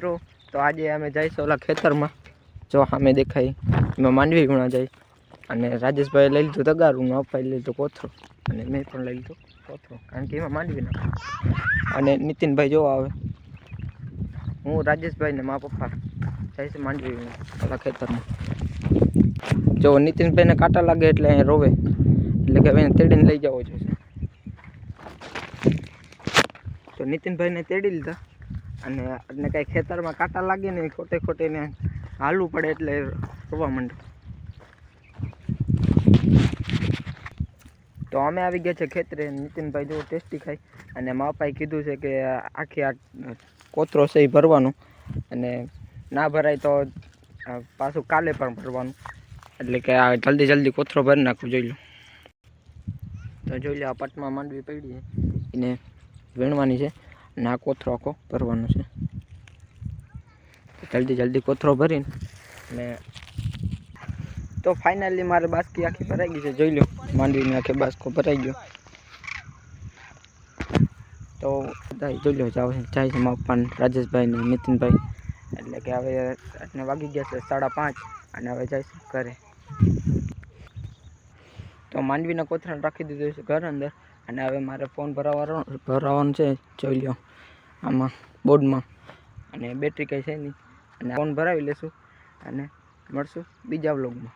મિત્રો, તો આજે અમે જઈશું ઓલા ખેતરમાં. જો સામે દેખાય, એમાં માંડવી ગુણા જાય. અને રાજેશભાઈ લઈ લીધું તગારું અપાઈ લીધું કોથરો. અને મેં પણ લઈ લીધું કોથરો, કારણ કે એમાં માંડવી નાખું અને નીતિનભાઈ જોવા આવે. હું, રાજેશભાઈ ને મા પપ્પા છે માંડવી ઓલા ખેતરમાં. જો નીતિનભાઈને કાંટા લાગે એટલે અહીં રોવે. એટલે કે એને તેડીને લઈ જવો જોઈશે તો નીતિનભાઈને તેડી લીધા. અને અને કાંઈ ખેતરમાં કાંટા લાગે ને ખોટે ખોટે ને હાલવું પડે એટલે રોવા માંડે તો અમે આવી ગયા છે ખેતરે. નીતિનભાઈ જો ટેસ્ટી ખાય. અને માપાએ કીધું છે કે આખી આ કોતરો છે એ ભરવાનો. અને ના ભરાય તો પાછું કાલે પણ ભરવાનું. એટલે કે આ જલ્દી જલ્દી કોથરો ભરી નાખવું જોઈ લો. તો જોઈ લો, આ પટમાં માંડવી પડી એને વીણવાની છે. અને આ કોથરો આખો ભરવાનો છે. જલ્દી જલ્દી કોથરો ભરીને અને તો ફાઇનલી મારે બાસ્કી આખી ભરાઈ ગઈ છે. જોઈ લો માંડવીની આખી બાસ્કો ભરાઈ ગયો. તો બધા જોઈ લો જાવ જાય છે મારા પપ્પા ને રાજેશભાઈ ને નીતિનભાઈ. એટલે કે હવે વાગી ગયા છે સાડા પાંચ અને હવે જાય છે ઘરે. તો માંડવીના કોથરાને રાખી દીધું છે ઘર અંદર. અને હવે મારે ફોન ભરાવવાનો ભરાવવાનો છે, જોઈ લો આમાં, બોર્ડમાં. અને બેટરી કંઈ છે નહીં. અને ફોન ભરાવી લેશું. અને મળશું બીજા વ્લોગમાં